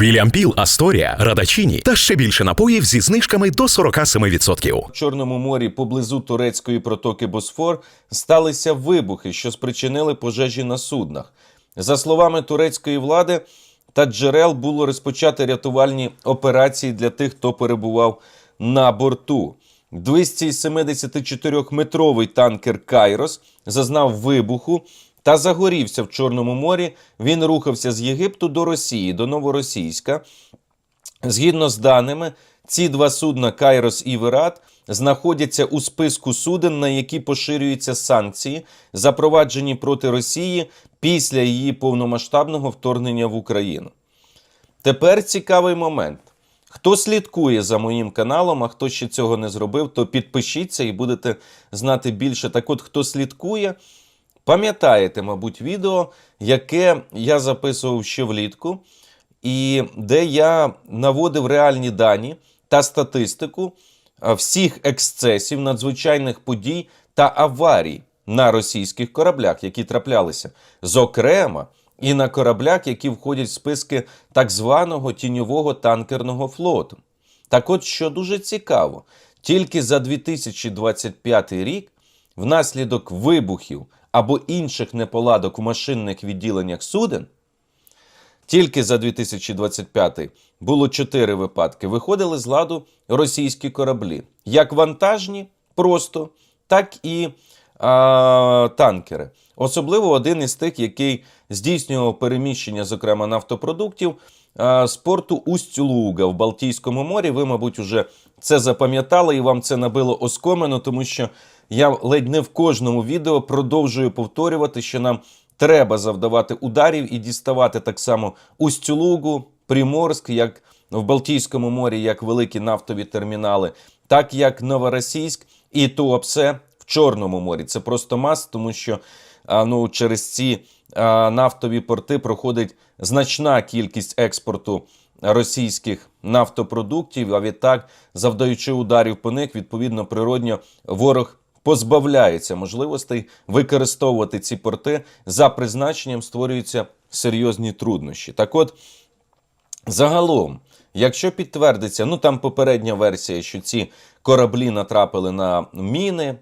Вільям Піл, Асторія, Радачині та ще більше напоїв зі знижками до 47%. В Чорному морі поблизу турецької протоки Босфор сталися вибухи, що спричинили пожежі на суднах. За словами турецької влади та джерел було розпочати рятувальні операції для тих, хто перебував на борту. 274-метровий танкер Кайрос зазнав вибуху та загорівся в Чорному морі. Він рухався з Єгипту до Росії, до Новоросійська. Згідно з даними, ці два судна Кайрос і Вират знаходяться у списку суден, на які поширюються санкції, запроваджені проти Росії після її повномасштабного вторгнення в Україну. Тепер цікавий момент. Хто слідкує за моїм каналом, а хто ще цього не зробив, то підпишіться і будете знати більше. Так от, хто слідкує, пам'ятаєте, мабуть, відео, яке я записував ще влітку, і де я наводив реальні дані та статистику всіх ексцесів, надзвичайних подій та аварій на російських кораблях, які траплялися. Зокрема, і на кораблях, які входять в списки так званого тіньового танкерного флоту. Так от, що дуже цікаво, тільки за 2025 рік внаслідок вибухів або інших неполадок в машинних відділеннях суден, тільки за 2025 було 4 випадки. Виходили з ладу російські кораблі, як вантажні, просто, так і а, танкери. Особливо один із тих, який здійснював переміщення, зокрема нафтопродуктів з порту Усть-Луга в Балтійському морі. Ви, мабуть, уже це запам'ятали і вам це набило оскомину, тому що я ледь не в кожному відео продовжую повторювати, що нам треба завдавати ударів і діставати так само Усть-Лугу, Приморськ, як в Балтійському морі, як великі нафтові термінали, так як Новоросійськ і Туапсе в Чорному морі. Це просто мас, тому що ну, через ці нафтові порти проходить значна кількість експорту російських нафтопродуктів. А відтак, завдаючи ударів по них, відповідно, природньо ворог позбавляється можливостей використовувати ці порти за призначенням, створюються серйозні труднощі. Так от, загалом, якщо підтвердиться, ну там попередня версія, що ці кораблі натрапили на міни е,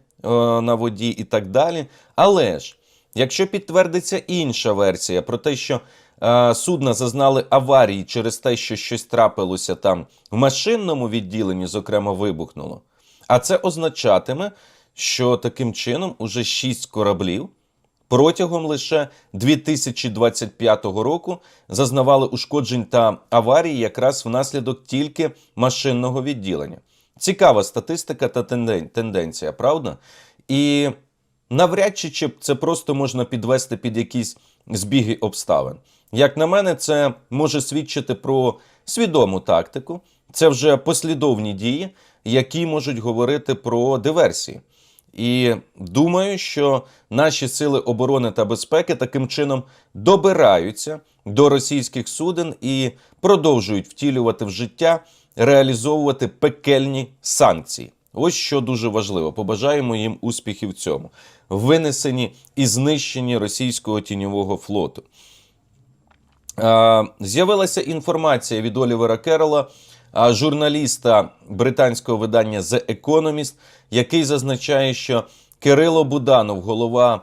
на воді і так далі. Але ж, якщо підтвердиться інша версія про те, що е, судна зазнали аварії через те, що щось трапилося там в машинному відділенні, зокрема, вибухнуло. А це означатиме, що таким чином уже 6 кораблів протягом лише 2025 року зазнавали ушкоджень та аварій якраз внаслідок тільки машинного відділення. Цікава статистика та тенден- тенденція, правда? І навряд чи це просто можна підвести під якісь збіги обставин. Як на мене, це може свідчити про свідому тактику. Це вже послідовні дії, які можуть говорити про диверсії. І думаю, що наші сили оборони та безпеки таким чином добираються до російських суден і продовжують втілювати в життя, реалізовувати пекельні санкції. Ось що дуже важливо. Побажаємо їм успіхів в цьому. Винесені і знищенні російського тіньового флоту. З'явилася інформація від Олівера Керола, журналіста британського видання The Economist, який зазначає, що Кирило Буданов, голова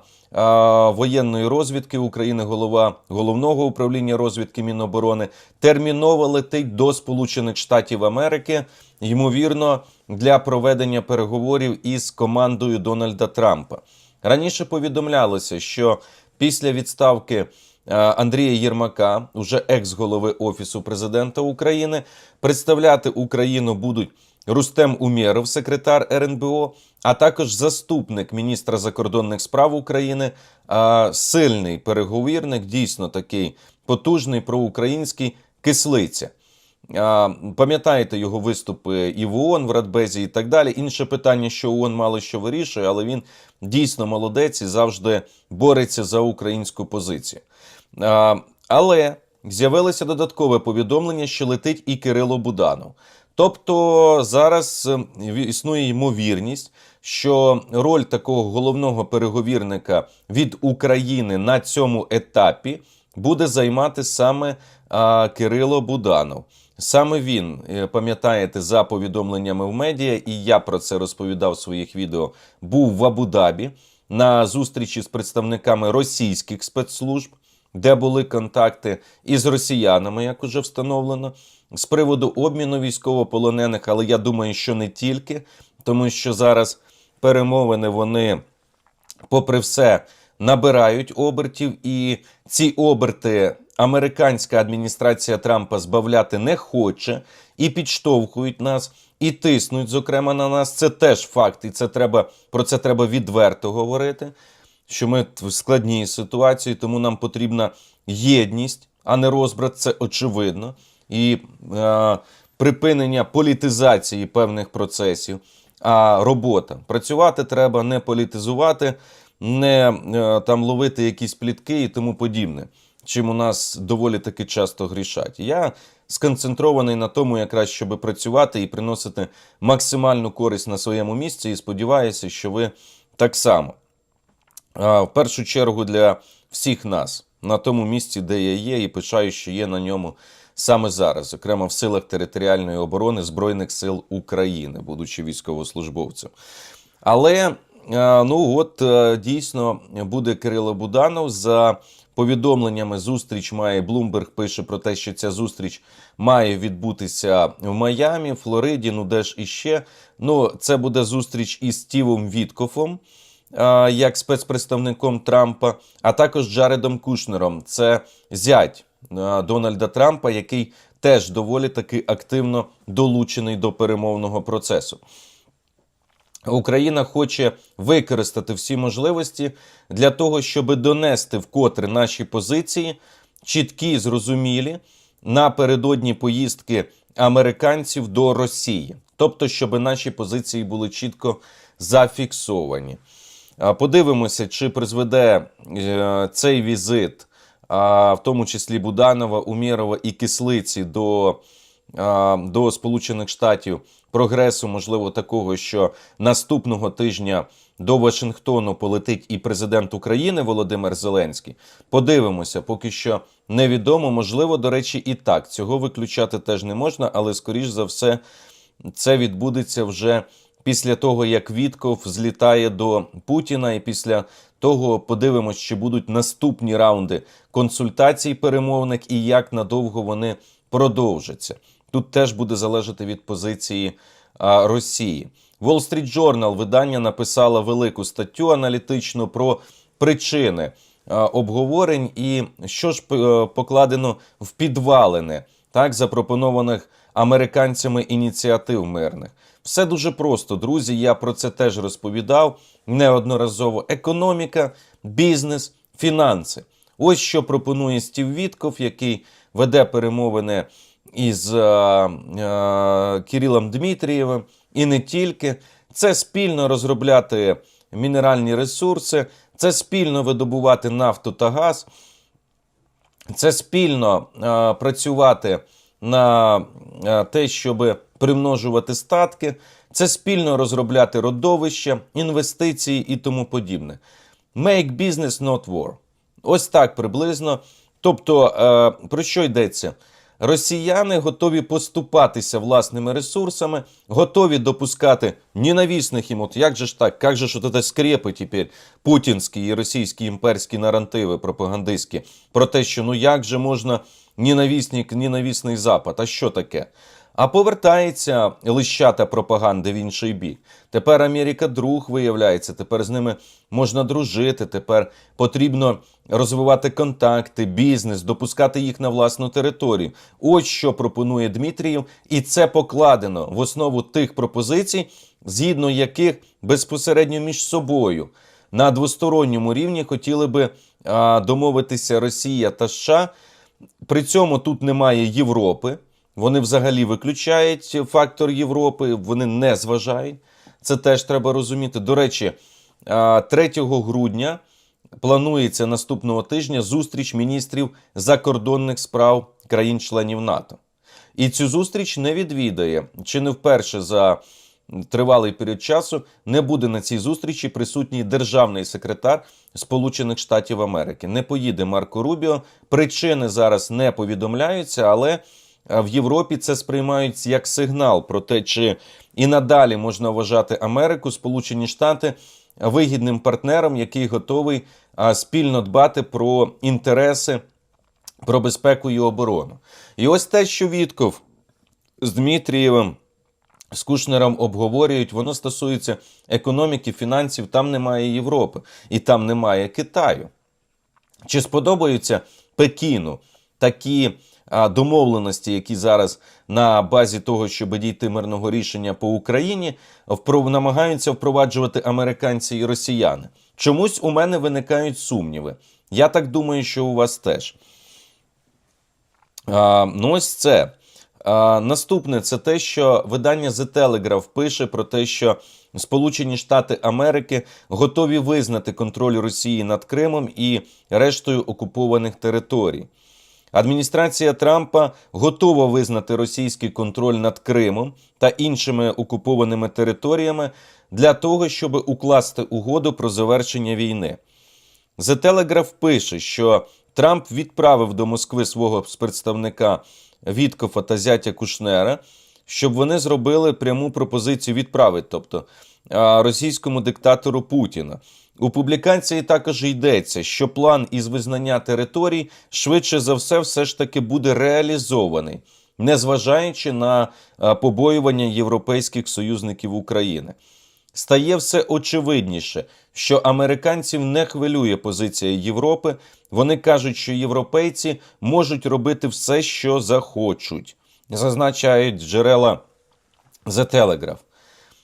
воєнної розвідки України, голова головного управління розвідки Міноборони, терміново летить до Сполучених Штатів Америки, ймовірно, для проведення переговорів із командою Дональда Трампа. Раніше повідомлялося, що після відставки е, Андрія Єрмака, уже екс-голови Офісу президента України, представляти Україну будуть Рустем Умєров, секретар РНБО, а також заступник міністра закордонних справ України, сильний переговірник, дійсно такий потужний проукраїнський кислиця. Пам'ятаєте його виступи і в ООН, в Радбезі і так далі. Інше питання, що ООН мало що вирішує, але він дійсно молодець і завжди бореться за українську позицію. Але з'явилося додаткове повідомлення, що летить і Кирило Буданов. Тобто зараз е, існує ймовірність, що роль такого головного переговірника від України на цьому етапі буде займати саме Кирило Буданов. Саме він, е, пам'ятаєте, за повідомленнями в медіа, і я про це розповідав в своїх відео, був в Абу-Дабі на зустрічі з представниками російських спецслужб, де були контакти із росіянами, як уже встановлено, з приводу обміну військовополонених, але я думаю, що не тільки, тому що зараз перемовини вони попри все, набирають обертів, і ці оберти американська адміністрація Трампа збавляти не хоче і підштовхують нас, і тиснуть, зокрема, на нас. Це теж факт, і це треба про це треба відверто говорити. Що ми в складній ситуації, тому нам потрібна єдність, а не розбрат. Це очевидно. І е, припинення політизації певних процесів а робота. Працювати треба не політизувати, не е, там ловити якісь плітки і тому подібне, чим у нас доволі таки часто грішать. Я сконцентрований на тому, якраз щоб працювати і приносити максимальну користь на своєму місці, і сподіваюся, що ви так само. В першу чергу для всіх нас на тому місці, де я є, і пишаю, що є на ньому саме зараз, зокрема в силах територіальної оборони Збройних сил України, будучи військовослужбовцем. Але е, ну от е, дійсно буде Кирило Буданов за повідомленнями. Зустріч має Блумберг пише про те, що ця зустріч має відбутися в Майамі, Флориді. Ну де ж іще. Ну, це буде зустріч із Стівом Віткофом. е, Як спецпредставником Трампа, а також Джаредом Кушнером, це зять Дональда Трампа, який теж доволі таки активно долучений до перемовного процесу. Україна хоче використати всі можливості для того, щоб донести вкотре наші позиції, чіткі, зрозумілі, напередодні поїздки американців до Росії. Тобто, щоб наші позиції були чітко зафіксовані. Подивимося, чи призведе е, цей візит, в тому числі Буданова, Умєрова і Кислиці до до Сполучених Штатів прогресу, можливо, такого, що наступного тижня до Вашингтону полетить і президент України Володимир Зеленський. Подивимося, поки що невідомо. Можливо, до речі, і так. Цього виключати теж не можна, але скоріш за все, це відбудеться вже після того, як Вітков злітає до Путіна, і після того подивимось, чи будуть наступні раунди консультацій перемовних і як надовго вони продовжаться. Тут теж буде залежати від позиції а, Росії. Wall Street Journal видання написало велику статтю аналітичну про причини а, обговорень і що ж е, покладено в підвалини так запропонованих американцями ініціатив мирних. Все дуже просто, друзі. Я про це теж розповідав неодноразово. Економіка, бізнес, фінанси. Ось що пропонує Стів Вітков, який веде перемовини із е, е, Кирилом Дмитрієвим, і не тільки. Це спільно розробляти мінеральні ресурси, це спільно видобувати нафту та газ, це спільно е, працювати на е, те, щоб примножувати статки, це спільно розробляти родовища, інвестиції і тому подібне. Make business not war. Ось так приблизно. Тобто, е, про що йдеться? Росіяни готові поступатися власними ресурсами, готові допускати ненависних їм. От як же ж так? Як же ж от це скрепи тепер путінські і російські імперські наративи пропагандистські про те, що ну як же можна ненависник, ненависний Запад? А що таке? А повертається лищата пропаганди в інший бік. Тепер Америка друг виявляється, тепер з ними можна дружити, тепер потрібно розвивати контакти, бізнес, допускати їх на власну територію. Ось що пропонує Дмитрієв, і це покладено в основу тих пропозицій, згідно яких безпосередньо між собою на двосторонньому рівні хотіли би а, домовитися Росія та США. При цьому тут немає Європи. Вони взагалі виключають фактор Європи, вони не зважають. Це теж треба розуміти. До речі, 3 грудня планується наступного тижня зустріч міністрів закордонних справ країн-членів НАТО. І цю зустріч не відвідає чи не вперше за тривалий період часу не буде на цій зустрічі присутній державний секретар Сполучених Штатів Америки. Не поїде Марко Рубіо. Причини зараз не повідомляються, але в Європі це сприймають як сигнал про те, чи і надалі можна вважати Америку, Сполучені Штати вигідним партнером, який готовий спільно дбати про інтереси, про безпеку і оборону. І ось те, що Вітков з Дмитрієвим з Кушнером обговорюють, воно стосується економіки, фінансів. Там немає Європи і там немає Китаю. Чи сподобаються Пекіну такі домовленості, які зараз на базі того, щоб дійти мирного рішення по Україні, впро- намагаються впроваджувати американці і росіяни? Чомусь у мене виникають сумніви. Я так думаю, що у вас теж. А, ну, ось це. А, наступне це те, що видання The Telegraph пише про те, що Сполучені Штати Америки готові визнати контроль Росії над Кримом і рештою окупованих територій. Адміністрація Трампа готова визнати російський контроль над Кримом та іншими окупованими територіями для того, щоб укласти угоду про завершення війни. The Telegraph пише, що Трамп відправив до Москви свого спецставника Віткофа та зятя Кушнера, щоб вони зробили пряму пропозицію відправити, тобто російському диктатору Путіна. У публікації також йдеться, що план із визнання територій швидше за все все ж таки буде реалізований, незважаючи на побоювання європейських союзників України. Стає все очевидніше, що американців не хвилює позиція Європи. Вони кажуть, що європейці можуть робити все, що захочуть, зазначають джерела The Telegraph.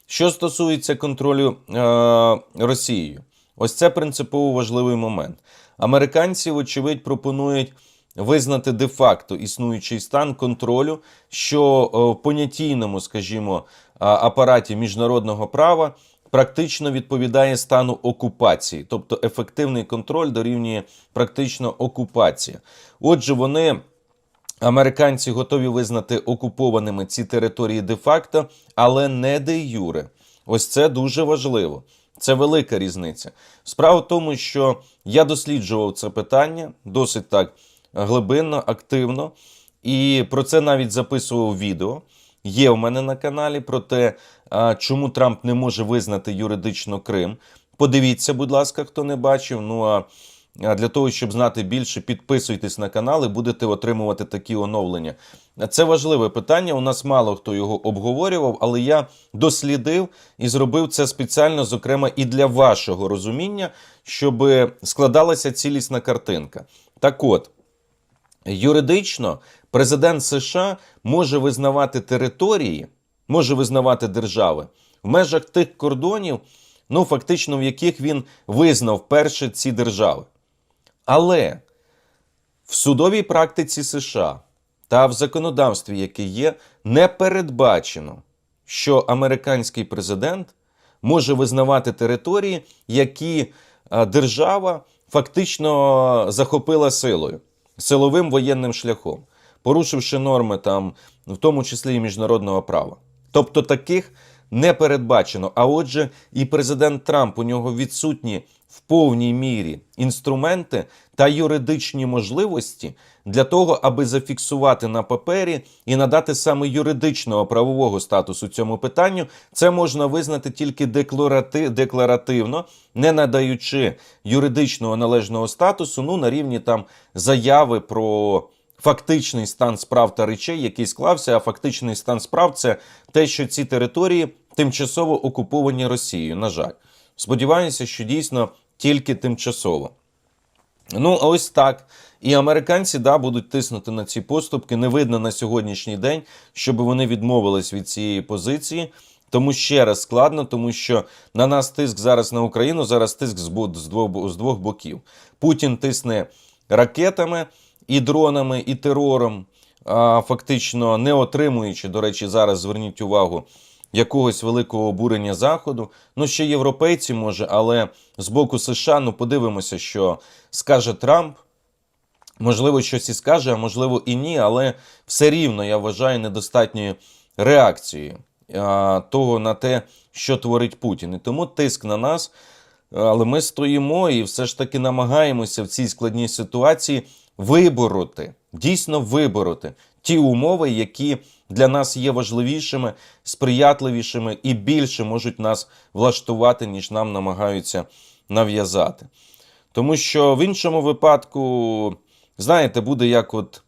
Що стосується контролю е, Росією, ось це принципово важливий момент. Американці, вочевидь, пропонують визнати де-факто існуючий стан контролю, що е, в понятійному, скажімо, апараті міжнародного права практично відповідає стану окупації, тобто ефективний контроль дорівнює практично окупація. Отже, вони. Американці готові визнати окупованими ці території де-факто, але не де юре. Ось це дуже важливо. Це велика різниця. Справа в тому, що я досліджував це питання досить так глибинно, активно, і про це навіть записував відео. Є в мене на каналі про те, чому Трамп не може визнати юридично Крим. Подивіться, будь ласка, хто не бачив. Ну а Для того, щоб знати більше, підписуйтесь на канал і будете отримувати такі оновлення. Це важливе питання. У нас мало хто його обговорював, але я дослідив і зробив це спеціально, зокрема, і для вашого розуміння, щоб складалася цілісна картинка. Так от, юридично президент США може визнавати території, може визнавати держави в межах тих кордонів, ну фактично в яких він визнав перше ці держави. Але в судовій практиці США та в законодавстві, яке є, не передбачено, що американський президент може визнавати території, які держава фактично захопила силою, силовим воєнним шляхом, порушивши норми там, в тому числі і міжнародного права. Тобто таких не передбачено. А отже, і президент Трамп у нього відсутні в повній мірі інструменти та юридичні можливості для того, аби зафіксувати на папері і надати саме юридичного правового статусу цьому питанню. Це можна визнати тільки декларати, декларативно, не надаючи юридичного належного статусу, ну на рівні там заяви про. Фактичний стан справ та речей, який склався, а фактичний стан справ це те, що ці території тимчасово окуповані Росією. На жаль, сподіваюся, що дійсно тільки тимчасово. Ну, ось так. І американці да, будуть тиснути на ці поступки. Не видно на сьогоднішній день, щоб вони відмовились від цієї позиції. Тому ще раз складно, тому що на нас тиск зараз на Україну, зараз тиск з двох, з двох боків. Путін тисне ракетами і дронами, і терором, а, фактично не отримуючи, до речі, зараз зверніть увагу, якогось великого обурення Заходу. Ну, ще європейці може, але з боку США, ну подивимося, що скаже Трамп. Можливо, щось і скаже, а можливо і ні, але все рівно я вважаю недостатньою реакцією того на те, що творить Путін. І тому тиск на нас. Але ми стоїмо і все ж таки намагаємося в цій складній ситуації вибороти, дійсно вибороти ті умови, які для нас є важливішими, сприятливішими і більше можуть нас влаштувати, ніж нам намагаються нав'язати. Тому що в іншому випадку, знаєте, буде як от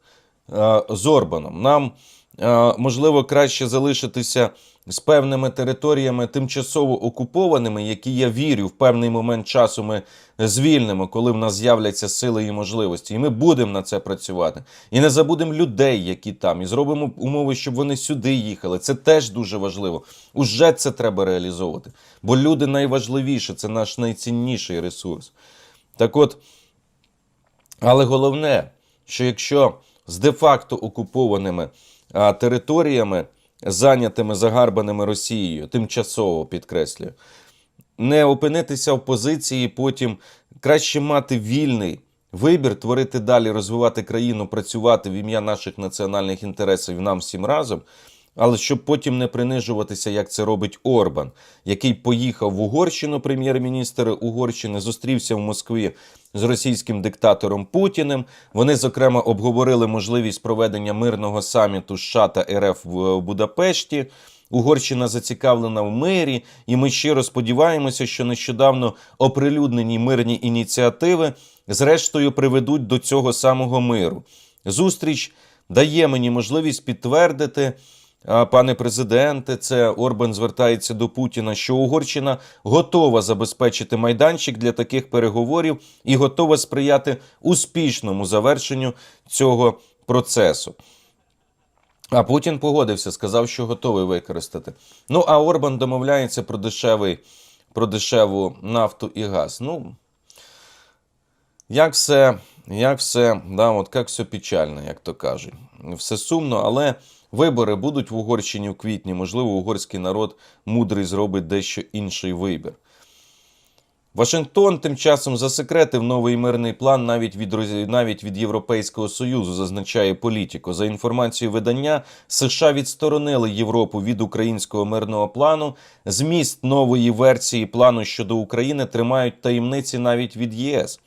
е, з Орбаном. Нам е, можливо краще залишитися з певними територіями тимчасово окупованими, які я вірю, в певний момент часу ми звільнимо, коли в нас з'являться сили і можливості. І ми будемо на це працювати. І не забудемо людей, які там, і зробимо умови, щоб вони сюди їхали. Це теж дуже важливо. Уже це треба реалізовувати. Бо люди найважливіше, це наш найцінніший ресурс. Так от, але головне, що якщо з де-факто окупованими а, територіями, зайнятими загарбаними Росією, тимчасово підкреслюю, не опинитися в позиції, потім краще мати вільний вибір, творити далі, розвивати країну, працювати в ім'я наших національних інтересів нам всім разом. Але щоб потім не принижуватися, як це робить Орбан, який поїхав в Угорщину, прем'єр-міністр Угорщини, зустрівся в Москві з російським диктатором Путіним. Вони, зокрема, обговорили можливість проведення мирного саміту США та РФ в Будапешті. Угорщина зацікавлена в мирі, і ми щиро сподіваємося, що нещодавно оприлюднені мирні ініціативи зрештою приведуть до цього самого миру. Зустріч дає мені можливість підтвердити. Пане президенте, це Орбан звертається до Путіна, що Угорщина готова забезпечити майданчик для таких переговорів і готова сприяти успішному завершенню цього процесу. А Путін погодився, сказав, що готовий використати. Ну а Орбан домовляється про дешевий, про дешеву нафту і газ. Ну, як все, як все, да, от як все печально, як то кажуть. Все сумно, але вибори будуть в Угорщині в квітні. Можливо, угорський народ мудрий зробить дещо інший вибір. Вашингтон тим часом засекретив новий мирний план навіть від, навіть від Європейського Союзу, зазначає політико. За інформацією видання, США відсторонили Європу від українського мирного плану. Зміст нової версії плану щодо України тримають таємниці навіть від ЄС.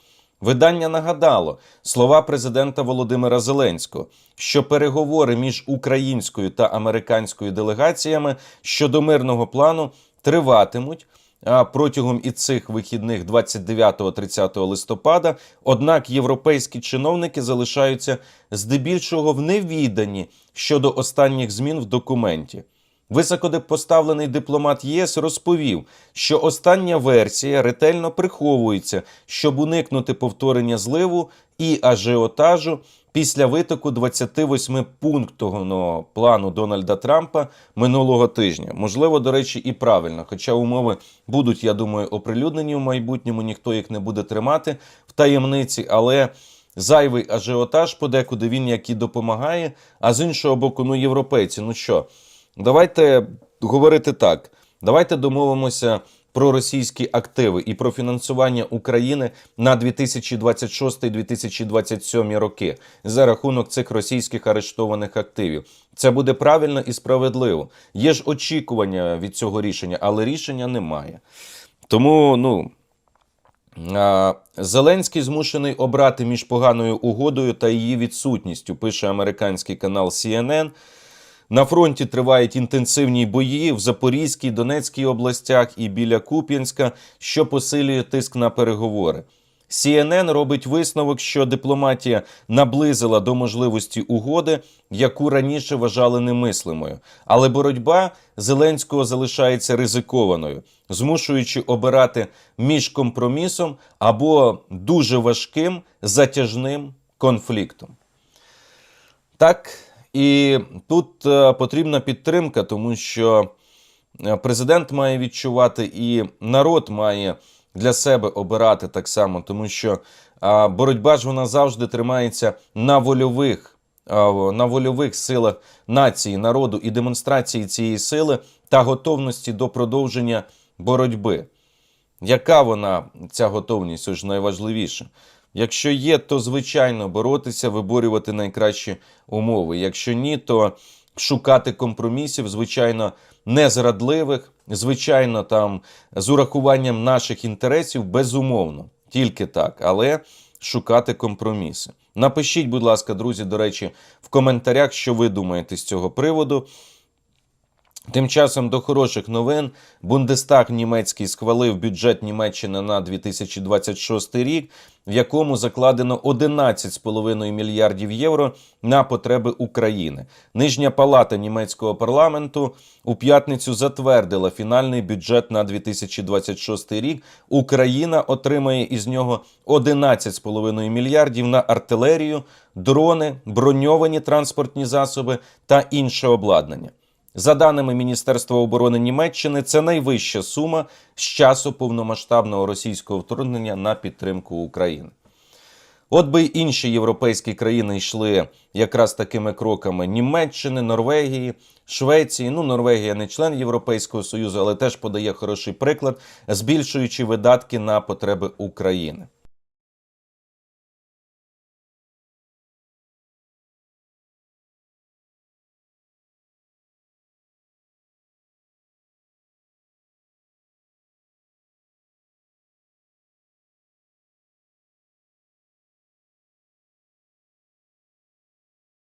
Видання нагадало слова президента Володимира Зеленського, що переговори між українською та американською делегаціями щодо мирного плану триватимуть а, протягом і цих вихідних 29-30 листопада. Однак європейські чиновники залишаються здебільшого в невіданні щодо останніх змін в документі. Високопоставлений дипломат ЄС розповів, що остання версія ретельно приховується, щоб уникнути повторення зливу і ажіотажу після витоку 28-пунктного плану Дональда Трампа минулого тижня. Можливо, до речі, і правильно. Хоча умови будуть, я думаю, оприлюднені в майбутньому, ніхто їх не буде тримати в таємниці, але. Зайвий ажіотаж подекуди він як і допомагає, а з іншого боку, ну європейці, ну що, давайте говорити так. Давайте домовимося про російські активи і про фінансування України на 2026-2027 роки за рахунок цих російських арештованих активів. Це буде правильно і справедливо. Є ж очікування від цього рішення, але рішення немає. Тому, ну. Зеленський змушений обрати між поганою угодою та її відсутністю, пише американський канал CNN. На фронті тривають інтенсивні бої в Запорізькій, Донецькій областях і біля Куп'янська, що посилює тиск на переговори. CNN робить висновок, що дипломатія наблизила до можливості угоди, яку раніше вважали немислимою. Але боротьба Зеленського залишається ризикованою, змушуючи обирати між компромісом або дуже важким затяжним конфліктом. Так, і тут е, потрібна підтримка, тому що е, президент має відчувати, і народ має для себе обирати так само, тому що боротьба ж вона завжди тримається на вольових, на вольових силах нації, народу і демонстрації цієї сили та готовності до продовження боротьби. Яка вона, ця готовність, ж найважливіше. Якщо є, то звичайно боротися, виборювати найкращі умови. Якщо ні, то шукати компромісів, звичайно, незрадливих, звичайно, там з урахуванням наших інтересів, безумовно, тільки так, але шукати компроміси. Напишіть, будь ласка, друзі, до речі, в коментарях, що ви думаєте з цього приводу. Тим часом до хороших новин Бундестаг німецький схвалив бюджет Німеччини на 2026 рік, в якому закладено 11,5 мільярдів євро на потреби України. Нижня палата німецького парламенту у п'ятницю затвердила фінальний бюджет на 2026 рік. Україна отримає із нього 11,5 мільярдів на артилерію, дрони, броньовані транспортні засоби та інше обладнання. За даними Міністерства оборони Німеччини, це найвища сума з часу повномасштабного російського вторгнення на підтримку України. От би інші європейські країни йшли якраз такими кроками Німеччини, Норвегії, Швеції. Ну, Норвегія не член Європейського Союзу, але теж подає хороший приклад, збільшуючи видатки на потреби України.